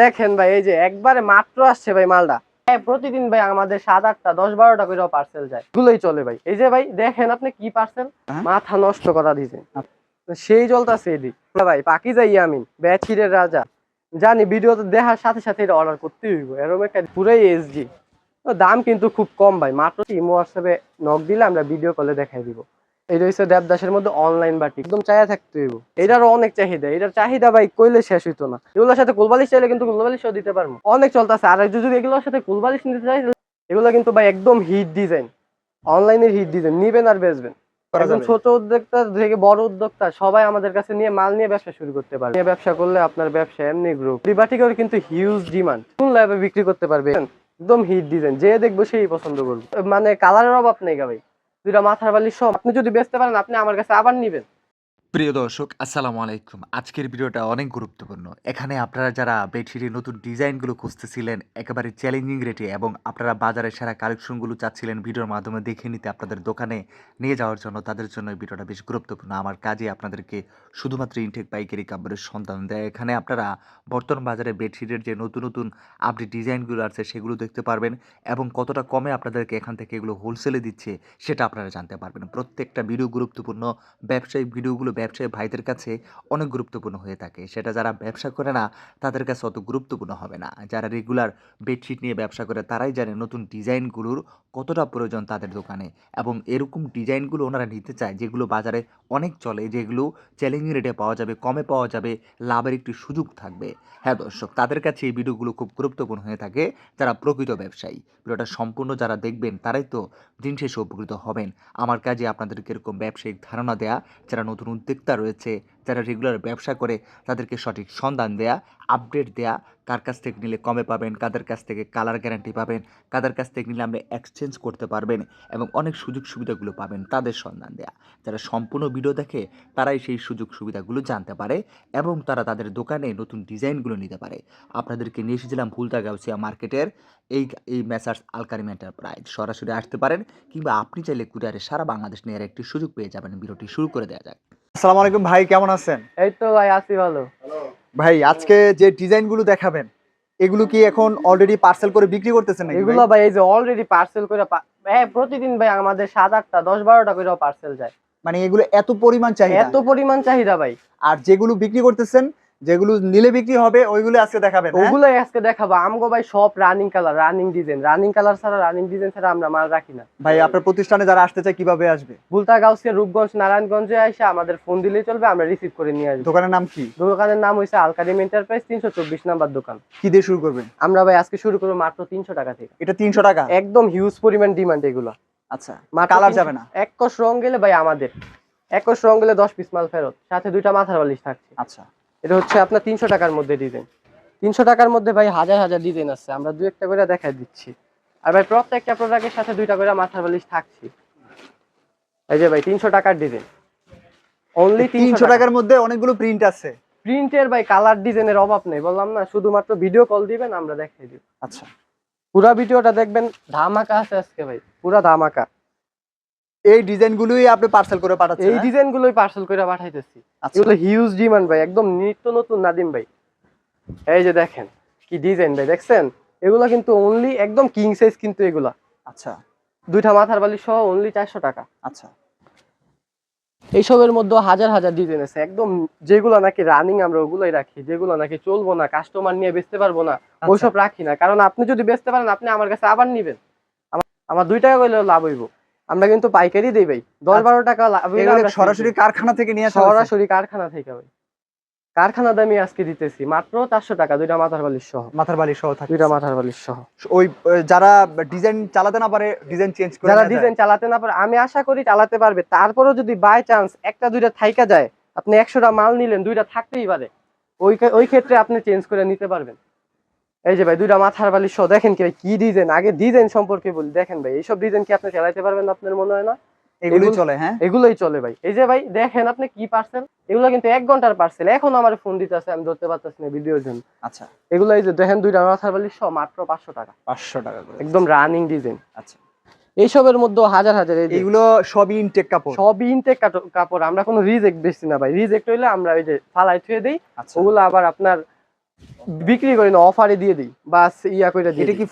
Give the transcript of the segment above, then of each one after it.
দেখেন ভাই এই যে একবারে মাত্র আসছে ভাই মালটা। হ্যাঁ, প্রতিদিন ভাই আমাদের সাত আটটা দশ বারোটা করে পার্সেল যায়। এগুলোই চলে ভাই। এই যে ভাই দেখেন আপনি কি পার্সেল হ্যাঁ? মাথা নষ্ট করা দিছে। সেই চলতেছে এদিক। ভাই পাকি যাই আমিন ব্যাচিরের রাজা। জানি ভিডিওতে দেখার সাথে সাথে এটা অর্ডার করতে হইব। এরকম একটা পুরাই এসজি দাম কিন্তু খুব কম ভাই। মাত্র ইমো হোয়াটসঅ্যাপে নক দিলে আমরা ভিডিও কলে দেখাই দিব। এটা হচ্ছে দেবদাসের মধ্যে অনলাইন বাটি। একদম চায়া থাকতে হইব। এটারও অনেক চাহিদা। এটার চাহিদা ভাই কইলে শেষ হইতো না। এগুলোর সাথে কুলবালিশ চাইলে কিন্তু কুলবালিশও দিতে পারব। অনেক চলতেছে। আর যদি এগুলোর সাথে কুলবালিশ নিতে চাই এগুলো কিন্তু ভাই একদম হিট ডিজাইন অনলাইনের হিট ডিজাইন নিবেন আর বেচবেন। একদম ছোট উদ্যোক্তা থেকে বড় উদ্যোক্তা সবাই আমাদের কাছে নিয়ে মাল নিয়ে ব্যবসা শুরু করতে পারবে। ব্যবসা করলে আপনার ব্যবসা এমনি গ্রুপ ডিবাটিকের কিন্তু হিউজ ডিমান্ড কোন ল্যাবে বিক্রি করতে পারবে? একদম হিট ডিজাইন যে দেখব সেই পছন্দ করবে। মানে কালারের অভাব নেই ভাই। দুইটা মাথার বালি সব আপনি যদি বেচতে পারেন আপনি আমার কাছে আবার নিবেন। প্রিয় দর্শক, আসসালামু আলাইকুম। আজকের ভিডিওটা অনেক গুরুত্বপূর্ণ। এখানে আপনারা যারা বেডশিটের নতুন ডিজাইনগুলো খুঁজতেছিলেন, একেবারে চ্যালেঞ্জিং রেটে এবং আপনারা বাজারে সেরা কালেকশনগুলো চাচ্ছিলেন ভিডিওর মাধ্যমে দেখে নিতে আপনাদের দোকানে নিয়ে যাওয়ার জন্য, তাদের জন্য এই ভিডিওটা বেশ গুরুত্বপূর্ণ। আমার কাজে আপনাদেরকে শুধুমাত্র ইনটেক পাইকারি কাপড়ের সন্ধান দেয়। এখানে আপনারা বর্তমান বাজারে বেডশিটের যে নতুন নতুন আপডেট ডিজাইনগুলো আছে, সেগুলো দেখতে পারবেন এবং কতটা কমে আপনাদেরকে এখান থেকে এগুলো হোলসেলে দিচ্ছে, সেটা আপনারা জানতে পারবেন। প্রত্যেকটা ভিডিও গুরুত্বপূর্ণ। ব্যবসায়িক ভিডিওগুলো ব্যবসায়ী ভাইদের কাছে অনেক গুরুত্বপূর্ণ হয়ে থাকে। সেটা যারা ব্যবসা করে না, তাদের কাছে অত গুরুত্বপূর্ণ হবে না। যারা রেগুলার বেডশিট নিয়ে ব্যবসা করে, তারাই জানে নতুন ডিজাইনগুলোর কতটা প্রয়োজন তাদের দোকানে। এবং এরকম ডিজাইনগুলো ওনারা নিতে চায়, যেগুলো বাজারে অনেক চলে, যেগুলো চ্যালেঞ্জিং রেটে পাওয়া যাবে, কমে পাওয়া যাবে, লাভের একটি সুযোগ থাকবে। হ্যাঁ দর্শক, তাদের কাছে এই ভিডিওগুলো খুব গুরুত্বপূর্ণ হয়ে থাকে যারা প্রকৃত ব্যবসায়ী। ভিডিওটা সম্পূর্ণ যারা দেখবেন, তারাই তো দিন শেষে উপকৃত হবেন। আমার কাজে আপনাদেরকে এরকম ব্যবসায়িক ধারণা দেয়া, যারা নতুন উদ্যোক্তা রয়েছে যারা রেগুলার ব্যবসা করে তাদেরকে সঠিক সন্ধান দেয়া আপডেট দেয়া, কার কাছ থেকে নিলে কমে পাবেন, কাদের কাছ থেকে কালার গ্যারান্টি পাবেন, কাদের কাছ থেকে নিলে আপনি এক্সচেঞ্জ করতে পারবেন এবং অনেক সুযোগ সুবিধাগুলো পাবেন তাদের সন্ধান দেয়া। যারা সম্পূর্ণ ভিডিও দেখে তারাই সেই সুযোগ সুবিধাগুলো জানতে পারে এবং তারা তাদের দোকানে নতুন ডিজাইনগুলো নিতে পারে। আপনাদেরকে নিয়ে এসেছিলাম ভুলতা গাউসিয়া মার্কেটের এই এই মেসার্স আলকারিম এন্টারপ্রাইজ সরাসরি আসতে পারেন কিংবা আপনি চাইলে কুরিয়ারে সারা বাংলাদেশ নেওয়ার একটি সুযোগ পেয়ে যাবেন। ভিডিওটি শুরু করে দেওয়া যাক। আসসালামু আলাইকুম ভাই কেমন আছেন? এই তো ভাই আছি ভালো। ভাই আজকে যে ডিজাইনগুলো দেখাবেন এগুলো কি এখন অলরেডি পার্সেল করে বিক্রি করতেছেন নাকি এগুলো ভাই? ভাই এই যে অলরেডি পার্সেল করে হ্যাঁ প্রতিদিন ভাই আমাদের সাত আটটা দশ বারোটা করে পার্সেল যায়। মানে এগুলো এত পরিমাণ চাহিদা। এত পরিমাণ চাহিদা ভাই। আর যেগুলো বিক্রি করতেছেন যেগুলো নিলে বিক্রি হবে ওইগুলো আজকে দেখাবেন হ্যাঁ? ওগুলো আজকে দেখাবো। আমগো ভাই সব running colour running design running colour ছাড়া রানিং ডিজাইন ছাড়া আমরা মাল রাখি না। ভাই আপনার প্রতিষ্ঠানে যারা আসতে চায় কীভাবে আসবে? বুলতা গাউসিয়া রূপগঞ্জ নারায়ণগঞ্জে এসে আমাদের ফোন দিলেই চলবে আমরা রিসিভ করে নিয়ে আসব। দোকানের নাম কি? দোকানের নাম হয়েছে আলকারিম এন্টারপ্রাইজ তিনশো চব্বিশ নাম্বার দোকান। কি দিয়ে শুরু করবেন? আমরা ভাই আজকে শুরু করব মাত্র তিনশো টাকা থেকে। এটা তিনশো টাকা? একদম হিউজ পরিমাণ ডিমান্ড এগুলো। আচ্ছা মাত্র কালার যাবে না? এক কোষ রং গেলে ভাই আমাদের। এক কোষ রং গেলে দশ পিস মাল ফেরত। সাথে দুইটা মাথার বালিশ থাকছে। আচ্ছা। এটা হচ্ছে আপনার তিনশো টাকার মধ্যে ডিজাইন তিনশো টাকার মধ্যে ভাই হাজার হাজার ডিজাইন আছে। আমরা দু একটা করে দেখাই দিচ্ছি। আর ভাই প্রত্যেকটা প্রোডাক্টের সাথে দুইটা করে মাথার বালিশ থাকছি। এই যে ভাই তিনশো টাকার ডিজাইন অনলি তিনশো টাকার মধ্যে অনেকগুলো প্রিন্ট আছে। প্রিন্টের ভাই কালার ডিজাইনের অভাব নেই। বললাম না শুধুমাত্র ভিডিও কল দিবেন আমরা দেখাই দিব। আচ্ছা। পুরা ভিডিওটা দেখবেন ধামাকা আছে আজকে ভাই। পুরা ধামাকা। এই ডিজাইনগুলোই আপনি পার্সেল করে পাঠাচ্ছেন এই হ্যাঁ? ডিজাইন গুলোই পার্সেল করে পাঠাইতেছি। আচ্ছা। এগুলো হিউজ ডিমান্ড ভাই একদম নিত্য নতুন নাদিম ভাই। এই যে দেখেন কি ডিজাইন ভাই দেখছেন? এগুলো কিন্তু অনলি একদম কিং সাইজ কিন্তু এগুলা। আচ্ছা। দুইটা মাথার বালি সহ অনলি চারশো টাকা। আচ্ছা। এইসবের মধ্যে হাজার হাজার ডিজাইন আছে। একদম যেগুলো নাকি রানিং আমরা ওগুলোই রাখি যেগুলো নাকি চলবো না কাস্টমার নিয়ে বেচতে পারব না আচ্ছা। ওইসব রাখি না। কারণ আপনি যদি বেচতে পারেন আপনি আমার কাছে আবার নিবেন। আমার- দুই টাকা করলেও লাভ হইব। আমরা কিন্তু পাইকারি দিই ভাই। দশ আচ্ছা। বারো টাকা সরাসরি কারখানা থেকে নিয়ে সরাসরি কারখানা থেকে ভাই। কারখানা দামি আজকে দিতেছি। মাত্র চারশো টাকা দুইটা মাথার বালিশ সহ। মাথার বালি সহ থাকে দুইটা মাথার বালিশ সহ। ওই ওই যারা ডিজাইন চালাতে না পারে ডিজাইন চেঞ্জ করে যারা ডিজাইন চালাতে না পারে আমি আশা করি চালাতে পারবে। তারপরেও যদি বাই চান্স একটা দুইটা থাইকা যায় আপনি একশোটা মাল নিলেন দুইটা থাকতেই পারে। ওই ওই ক্ষেত্রে আপনি চেঞ্জ করে নিতে পারবেন। এই যে ভাই দুইটা মাথার বালিশ সহ দেখেন কি ভাই কি ডিজাইন আগে ডিজাইন সম্পর্কে বলি। দেখেন ভাই এইসব ডিজাইন কি আপনি চালাতে পারবেন আপনার মনে হয় না? এগুলোই চলে হ্যাঁ? এগুলোই চলে ভাই। এই যে ভাই দেখেন আপনি কি পার্সেল এগুলো কিন্তু এক ঘণ্টার পার্সেল এখন আমার ফোন দিতে আছে আমি ধরতে পারতেছি না ভিডিওর জন্য। আচ্ছা। এগুলো এই যে দেখেন দুইটা মাথার বালিশ সহ মাত্র পাঁচশো টাকা। পাঁচশো টাকা একদম রানিং ডিজাইন আচ্ছা। এইসবের মধ্যে হাজার হাজার এগুলো সবই ইনটেক কাপড়? সবই ইনটেক কাপড়। আমরা কোনো রিজেক্ট বেশি না ভাই। রিজেক্ট হইলে আমরা ওই যে ফালাই থুয়ে দিই। আচ্ছা। ওগুলো আবার আপনার বিক্রি করি না অফারে দিয়ে দিই বাস ইয়া করে দিই এটা কি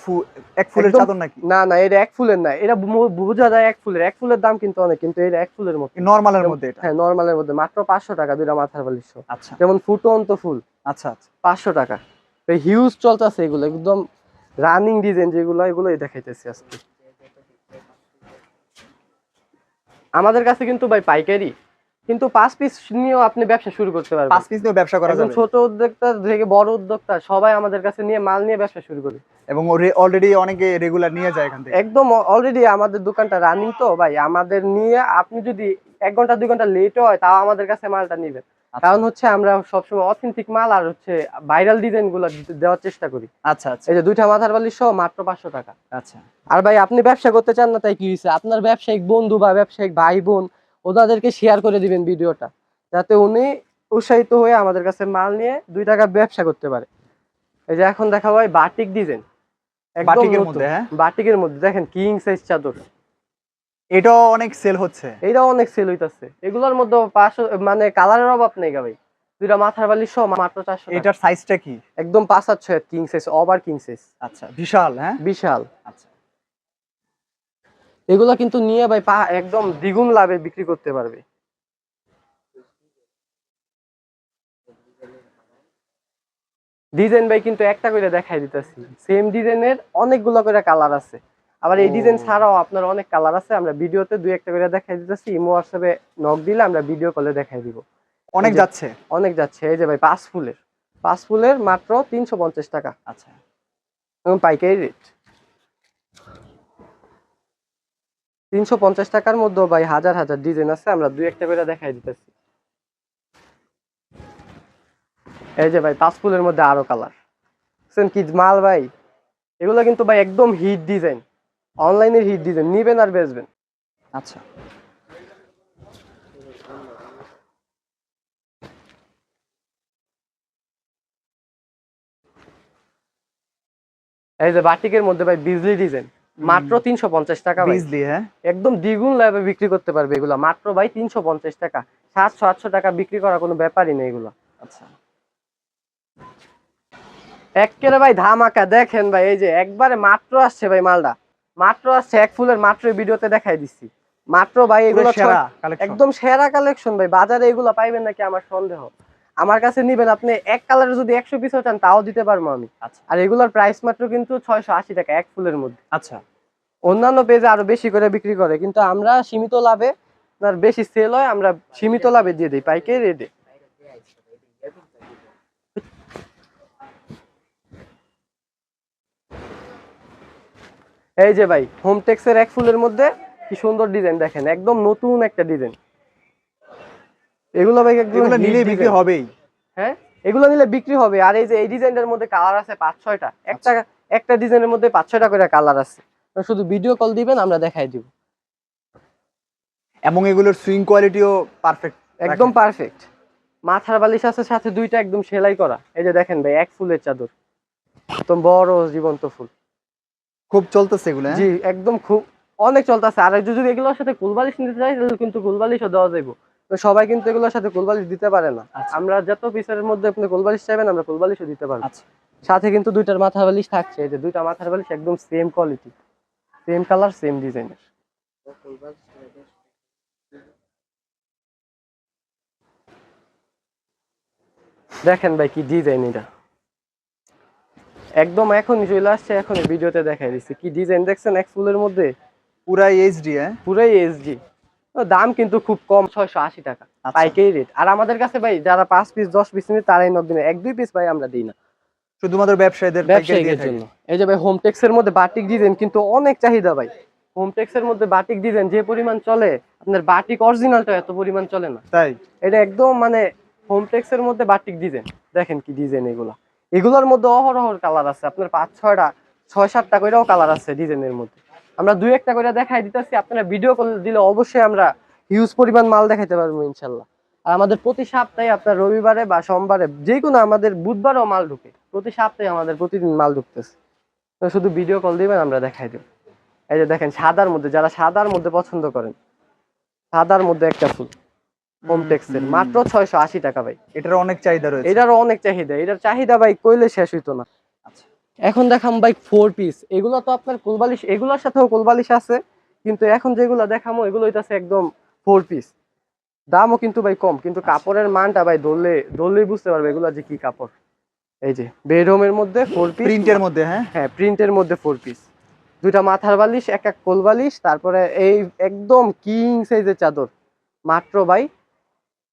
এক ফুলের চাদর নাকি? না না এটা এক ফুলের না এটা বোঝা যায় এক ফুলের এক ফুলের দাম কিন্তু অনেক কিন্তু এটা এক ফুলের মতো নর্মালের মধ্যে এটা? হ্যাঁ নর্মালের মধ্যে মাত্র পাঁচশো টাকা দুইটা মাথার বালিশ আচ্ছা। যেমন ফুটন্ত ফুল আচ্ছা আচ্ছা। পাঁচশো টাকা। এই হিউজ চলতেছে এগুলো একদম রানিং ডিজাইন যেগুলো এগুলোই দেখাইতেছি আজকে। আমাদের কাছে কিন্তু ভাই পাইকারি কিন্তু পাঁচ পিস নিয়েও আপনি ব্যবসা শুরু করতে পারবেন। পাঁচ পিস নিয়ে ব্যবসা করা যাবে। ছোট উদ্যোক্তা থেকে বড় উদ্যোক্তা সবাই আমাদের কাছে নিয়ে মাল নিয়ে ব্যবসা শুরু করে এবং অলরেডি অনেকে রেগুলার নিয়ে যায় এখান থেকে। একদম অলরেডি আমাদের দোকানটা রানিং তো ভাই। আমাদের নিয়ে আপনি যদি এক ঘণ্টা দুই ঘণ্টা লেটও হয় তাও আমাদের কাছে মালটা নিবেন। আচ্ছা। কারণ হচ্ছে আমরা সবসময় অথেন্টিক মাল আর হচ্ছে ভাইরাল ডিজাইনগুলো দেওয়ার চেষ্টা করি। আচ্ছা আচ্ছা। এই যে দুইটা মাথার বালিশ সহ মাত্র পাঁচশো টাকা। আচ্ছা। আর ভাই আপনি ব্যবসা করতে চান না তাই কি হয়েছে আপনার ব্যবসায়িক বন্ধু বা ব্যবসায়িক ভাই বোন ওনাদেরকে শেয়ার করে দিবেন ভিডিওটা যাতে উনি উৎসাহিত হয়ে আমাদের কাছে মাল নিয়ে দুই টাকা ব্যবসা করতে পারে। এই যে এখন দেখা ভাই বাটিক ডিজাইন বাটিকের মধ্যে হ্যাঁ? বাটিকের মধ্যে দেখেন কিং সাইজ চাদর। এটাও অনেক সেল হচ্ছে। এইটাও অনেক সেল হইতাছে। এগুলোর মধ্যে পাঁচশো মানে কালারের অভাব নেই গা ভাই। দুইটা মাথার বালিশ সহ মাত্র চারশো এটার সাইজটা কি? একদম পাঁচ সাত ছয় king size over king size আচ্ছা বিশাল হ্যাঁ? বিশাল। আচ্ছা। এগুলা কিন্তু নিয়ে ভাই পা একদম দ্বিগুণ লাভে বিক্রি করতে পারবে। ডিজাইন ভাই কিন্তু একটা করে দেখাই দিতেছি। সেম ডিজাইনের অনেকগুলো করে কালার আছে। আবার এই ডিজাইন ছাড়াও আপনার অনেক কালার আছে আমরা ভিডিওতে দুই একটা করে দেখাই দিতেছি। ইমো হোয়াটসঅ্যাপে নক দিলে আমরা ভিডিও কলে দেখাই দিব। অনেক যাচ্ছে। অনেক যাচ্ছে। এই যে ভাই পাঁচ ফুলের। পাঁচ ফুলের মাত্র তিনশো পঞ্চাশ টাকা। আচ্ছা। এবং পাইকারি রেট তিনশো পঞ্চাশ টাকার মধ্যে ভাই হাজার হাজার ডিজাইন আছে আমরা দুই একটা করে দেখাই দিতেছি। এই যে ভাই পাঁচ ফুলের মধ্যে আরও কালার। কি মাল ভাই? এগুলো কিন্তু ভাই একদম হিট ডিজাইন অনলাইনের হিট ডিজাইন নিবেন আর বেচবেন। আচ্ছা। এই যে বাটিকের মধ্যে ভাই বিজলি ডিজাইন। মাত্র তিনশো পঞ্চাশ টাকা হ্যাঁ? একদম দ্বিগুণ লাভে বিক্রি করতে পারবে এগুলা। মাত্র ভাই তিনশো পঞ্চাশ টাকা। সাতশো আটশো টাকা বিক্রি করা কোনো ব্যাপারই নেই এগুলো। আচ্ছা। একেবারে ভাই ধামাকা। দেখেন ভাই এই যে একবারে মাত্র আসছে ভাই মালটা। মাত্র আসছে এক ফুলের মাত্র ভিডিওতে দেখাই দিচ্ছি। মাত্র ভাই এগুলো একদম সেরা কালেকশন ভাই। বাজারে এগুলো পাইবেন নাকি আমার সন্দেহ। আমার কাছে নিবেন আপনি এক কালারে যদি একশো পিস চান তাও দিতে পারব আমি। আচ্ছা। আর এগুলোর প্রাইস মাত্র কিন্তু ছয়শো আশি টাকা এক ফুলের মধ্যে। আচ্ছা। অন্যান্য পেজে আরও বেশি করে বিক্রি করে কিন্তু আমরা সীমিত লাভে বেশি সেল হয় আমরা সীমিত লাভে দিয়ে দিই পাইকারি রেটে এই যে ভাই হোম টেক্সের এক ফুলের মধ্যে কি সুন্দর ডিজাইন দেখেন একদম নতুন একটা ডিজাইন এগুলো ভাই একদম এগুলো নিলে বিক্রি। হবেই। হ্যাঁ? এগুলো নিলে বিক্রি হবে আর এই যে এই ডিজাইনটার মধ্যে কালার আছে পাঁচ ছয়টা। একটা আচ্ছা। একটা ডিজাইনের মধ্যে পাঁচ ছয়টা করে কালার আছে। শুধু ভিডিও কল দিবেন আমরা দেখাই দিব। এবং এগুলোর সুইং কোয়ালিটিও পারফেক্ট একদম পারফেক্ট মাথার বালিশ আছে সাথে দুইটা একদম সেলাই করা। এই যে দেখেন ভাই এক ফুলের চাদর। একদম বড় জীবন্ত ফুল। খুব চলতেছে এগুলো হ্যাঁ? জি একদম খুব অনেক চলতেছে। আর যদি এগুলোর সাথে কুলবালিশ নিতে চাই তাহলে কিন্তু কুলবালিশও দেওয়া যাইব। তো সবাই কিন্তু এগুলোর সাথে কোলবালিশ দিতে পারে না। আচ্ছা। আমরা যত পিসের মধ্যে আপনি কুলবালিশ চাইবেন আমরা কোলবালিশও দিতে পারব। আচ্ছা। সাথে কিন্তু দুইটার মাথার বালিশ থাকছে এই যে দুইটা মাথার বালিশ একদম same quality same colour same ডিজাইনের দেখেন ভাই কি ডিজাইন এটা। একদম এখনই চলে আসছে এখনই ভিডিওতে দেখাই দিচ্ছি। কি ডিজাইন দেখছেন? এক ফুলের মধ্যে? পুরাই এইচডি হ্যাঁ? পুরাই এসডি দাম কিন্তু খুব কম। ছয়শো আশি টাকা। আচ্ছা। পাইকারি রেট আর আমাদের কাছে ভাই যারা পাঁচ পিস দশ পিস নিবে তারাই দিনে এক দুই পিস ভাই আমরা দিই না। শুধুমাত্র ব্যবসায়ীদের পাইকারি দিয়ে ব্যবসায়ীদের জন্য। এই যে ভাই হোমটেক্স এর মধ্যে বাটিক ডিজাইন কিন্তু অনেক চাহিদা ভাই। হোমটেক্স এর মধ্যে বাটিক ডিজাইন যে পরিমাণ চলে আপনার বাটিক অরিজিনালটা এত পরিমাণ চলে না। তাই? এটা একদম মানে হোমটেক্স এর মধ্যে বাটিক ডিজাইন দেখেন কি ডিজাইন এগুলা। এগুলোর মধ্যে অহরহর কালার আছে। আপনার পাঁচ ছয়টা ছয় সাতটা করেও কালার আছে ডিজাইনের মধ্যে। আমরা দুই একটা করে দেখাই দিতেছি আপনারা ভিডিও কল দিলে অবশ্যই আমরা হিউজ পরিমাণ মাল দেখাইতে পারব ইনশাল্লাহ। আর আমাদের প্রতি সপ্তাহে আপনার রবিবারে বা সোমবারে যে কোনো আমাদের বুধবারও মাল ঢুকে প্রতি সপ্তাহে আমাদের প্রতিদিন মাল ঢুকতেছে। তো শুধু ভিডিও কল দিবেন আমরা দেখাই দেব। এই যে দেখেন সাদার মধ্যে যারা সাদার মধ্যে পছন্দ করেন সাদার মধ্যে একটা ফুল হুম। মাত্র ছয়শো আশি টাকা ভাই। এটার অনেক চাহিদা রয়েছে। এটারও অনেক চাহিদা এটার চাহিদা ভাই কইলে শেষ হইতো না। এখন দেখাম ভাই ফোর পিস এগুলো তো আপনার কোলবালিশ এগুলোর সাথেও কোলবালিশ আছে কিন্তু এখন যেগুলো দেখামো এগুলো হইতাছে একদম ফোর পিস দামও কিন্তু ভাই কম কিন্তু আচ্ছা। কাপড়ের মানটা ভাই ধরলে ধরলেই বুঝতে পারবে এগুলো যে কি কাপড়। এই যে বেডরুমের মধ্যে ফোর পিস প্রিন্টের মধ্যে হ্যাঁ? হ্যাঁ প্রিন্টের মধ্যে ফোর পিস দুইটা মাথার বালিশ এক এক কোল বালিশ তারপরে এই একদম কিং সাইজের চাদর। মাত্র ভাই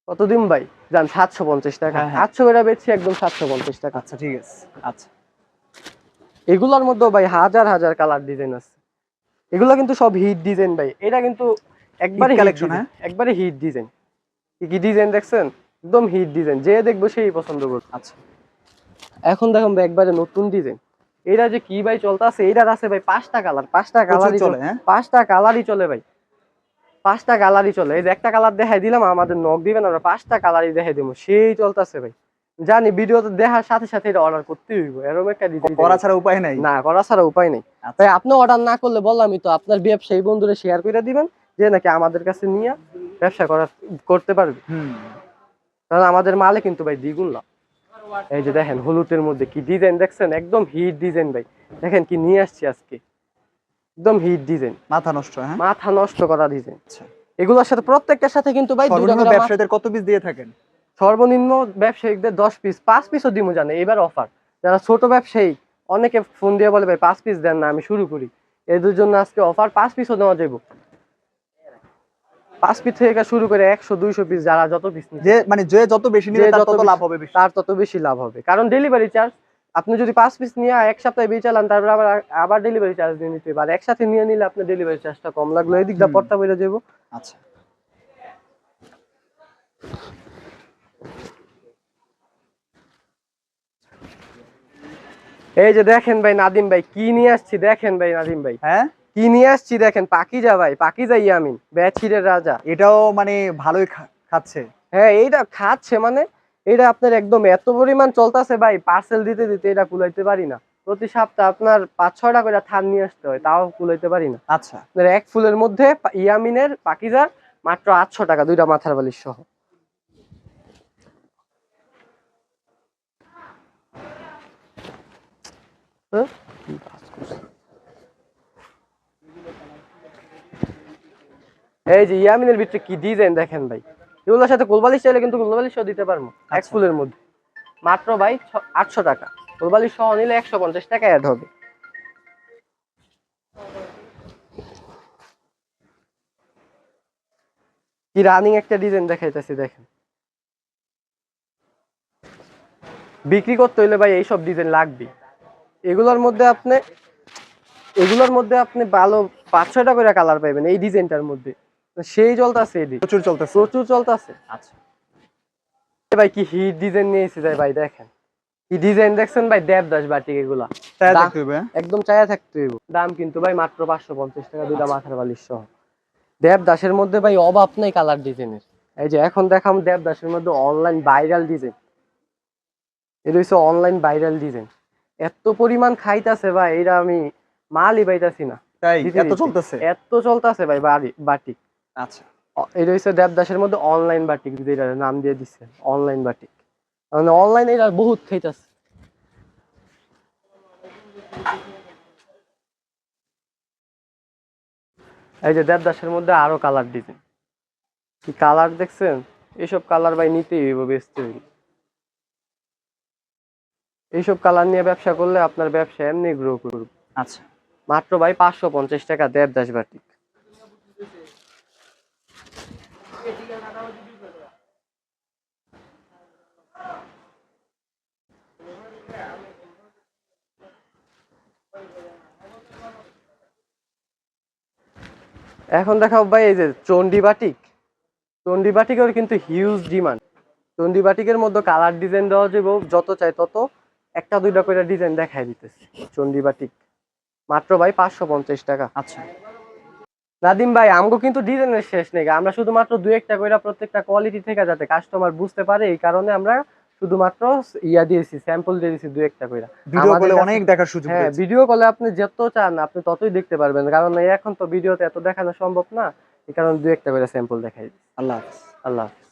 কতদিন ভাই? জান সাতশো পঞ্চাশ টাকা। আটশো করে বেচছি একদম সাতশো পঞ্চাশ টাকা। আচ্ছা ঠিক আছে। আচ্ছা। এগুলোর মধ্যেও ভাই হাজার হাজার কালার ডিজাইন আছে। এগুলো কিন্তু সব হিট ডিজাইন ভাই। এটা কিন্তু একবারে ডিজাইন হ্যাঁ? একবারে হিট ডিজাইন কি কি ডিজাইন দেখছেন? একদম হিট ডিজাইন যে দেখব সেই পছন্দ করবে। আচ্ছা। এখন দেখুন ভাই একবারে নতুন ডিজাইন এটা যে কি ভাই চলতেছে এটার আছে ভাই পাঁচটা কালার পাঁচটা কালারই চলে হ্যাঁ? পাঁচটা কালারই চলে ভাই। পাঁচটা কালারই চলে। এই যে একটা কালার দেখাই দিলাম আমাদের নখ দিবেন আমরা পাঁচটা কালারই দেখাই দেবো। সেই চলতেছে ভাই। জানি ভিডিওতে দেখার সাথে সাথে এটা অর্ডার করতে হইব। এরকম একটা করা ছাড়া উপায় নাই। না করা ছাড়া উপায় নেই। আচ্ছা। ভাই আপনি অর্ডার না করলে বললামই তো আপনার ব্যবসায়ী বন্ধুরা শেয়ার করে দিবেন যে নাকি আমাদের কাছে নিয়ে ব্যবসা করা করতে পারবে। হুম। কারণ আমাদের মালে কিন্তু ভাই দ্বিগুণ লাভ। এই যে দেখেন হলুদের মধ্যে কি ডিজাইন দেখছেন? একদম হিট ডিজাইন ভাই। দেখেন কি নিয়ে আসছি আজকে। একদম হিট ডিজাইন মাথা নষ্ট হ্যাঁ? মাথা নষ্ট করা ডিজাইন আচ্ছা। এগুলোর সাথে প্রত্যেকটার সাথে কিন্তু ভাই মাথা- ব্যবসায়ীদের কত পিস দিয়ে থাকেন? সর্বনিম্ন ব্যবসায়িকদের দশ পিস পাঁচ পিসও দিমু জানে এবার অফার যারা ছোট ব্যবসায়ী অনেকে ফোন দিয়ে বলে ভাই পাঁচ পিস দেন না আমি শুরু করি। এদের জন্য আজকে অফার পাঁচ পিসও দেওয়া যাব পাঁচ পিস থেকে শুরু করে একশো দুইশো পিস যারা যত পিস যে মানে যে যত বেশি নিবে তার যত তত লাভ হবে তার তত বেশি লাভ হবে। কারণ ডেলিভারি চার্জ আপনি যদি পাঁচ পিস নিয়ে এক সপ্তাহে বিয়ে চালান তারপর আবার আবার ডেলিভারি চার্জ দিয়ে নিতে আর একসাথে নিয়ে নিলে আপনার ডেলিভারি চার্জটা কম লাগল। এই দিকটা। পড়তা বেড়ে যাব আচ্ছা। এই যে দেখেন ভাই নাদিম ভাই কি নিয়ে আসছি? দেখেন ভাই নাদিম ভাই। হ্যাঁ? কি নিয়ে আসছি দেখেন? পাকিজা ভাই পাকিজা ইয়ামিন ব্যাছিরের রাজা। এটাও মানে ভালোই খাচ্ছে। হ্যাঁ এইটা খাচ্ছে মানে এটা আপনার একদম এত পরিমাণ চলতেছে ভাই পার্সেল দিতে দিতে এটা কুলাইতে পারি না। প্রতি সপ্তাহ আপনার পাঁচ ছয়টা করে থান নিয়ে আসতে হয় তাও কুলাইতে পারি না। আচ্ছা। আপনার এক ফুলের মধ্যে ইয়ামিনের পাকিজার মাত্র আটশো টাকা দুইটা মাথার বালিশ সহ। হ্যাঁ? এই যে ইয়ামিনের ভিতরে কি ডিজাইন দেখেন ভাই? এগুলোর সাথে কোলবালিশ চাইলে কিন্তু কোলবালিশও দিতে পারব এক আচ্ছা। ফুলের মধ্যে। মাত্র ভাই আটশো টাকা। কোলবালিশ সহ নিলে একশো পঞ্চাশ টাকা অ্যাড হবে। কি রানিং একটা ডিজাইন দেখাইতেছি দেখেন। বিক্রি করতে হইলে ভাই এইসব ডিজাইন লাগবে এগুলোর মধ্যে আপনি এগুলোর মধ্যে আপনি ভালো পাঁচ ছয়টা করে কালার পাইবেন এই ডিজাইনটার মধ্যে। সেই চলতেছে এদিক। প্রচুর চলতেছে। প্রচুর চলতেছে। আচ্ছা। ভাই কি হিট ডিজাইন নিয়েছি যাই ভাই দেখেন। কি ডিজাইন দেখছেন ভাই? দেবদাস বাটিক এগুলা। হ্যাঁ? একদম চায়া থাকতে হইব। দাম কিন্তু ভাই মাত্র পাঁচশো পঞ্চাশ টাকা দুইটা মাথার বালিশ সহ। দেবদাসের মধ্যে ভাই অভাব নেই কালার ডিজাইনের এই যে এখন দেখাম দেবদাসের মধ্যে অনলাইন ভাইরাল ডিজাইন এটা হচ্ছে অনলাইন ভাইরাল ডিজাইন এত পরিমাণ খাইতাছে ভাই এটা আমি মালই পাইতাছি না। তাই? এত। চলতেছে? এত চলতেছে ভাই বাটিক আচ্ছা। এটা হচ্ছে দেবদাসের মধ্যে অনলাইন বাটিক যেটা নাম দিয়ে দিচ্ছে অনলাইন বাটিক। মানে অনলাইন এটা বহুত খাইতাছে। এই যে দেবদাসের মধ্যে আরও কালার ডিজাইন কি কালার দেখছেন? এইসব কালার ভাই নিতেই হইব বেচতে হইব। এইসব কালার নিয়ে ব্যবসা করলে আপনার ব্যবসা এমনি গ্রো করবে। আচ্ছা। মাত্র ভাই পাঁচশো পঞ্চাশ টাকা দেবদাস বাটিক। এখন দেখাও ভাই এই যে চন্ডি বাটিক। চন্ডি বাটিকের কিন্তু হিউজ ডিমান্ড চন্ডি বাটিকের মধ্যে কালার ডিজাইন দেওয়া যাবে যত চাই তত। একটা দুইটা করে ডিজাইন দেখাই দিতেছে। চন্ডি বাটিক। মাত্র ভাই পাঁচশো পঞ্চাশ টাকা। আচ্ছা। নাদিম ভাই আমগো কিন্তু ডিজাইনের শেষ নেই আমরা শুধুমাত্র দুই একটা কইরা প্রত্যেকটা কোয়ালিটি থেকে যাতে কাস্টমার বুঝতে পারে এই কারণে আমরা শুধুমাত্র ইয়া দিয়েছি স্যাম্পল দিয়ে দিয়েছি দু একটা কইরা ভিডিও কলে অনেক দেখার সুযোগ হ্যাঁ ভিডিও কলে আপনি যত চান আপনি ততই দেখতে পারবেন। কারণ এখন তো ভিডিওতে এত দেখানো সম্ভব না এই কারণে দু একটা করে স্যাম্পল দেখাই। আল্লাহ হাফেজ। আল্লাহ হাফেজ।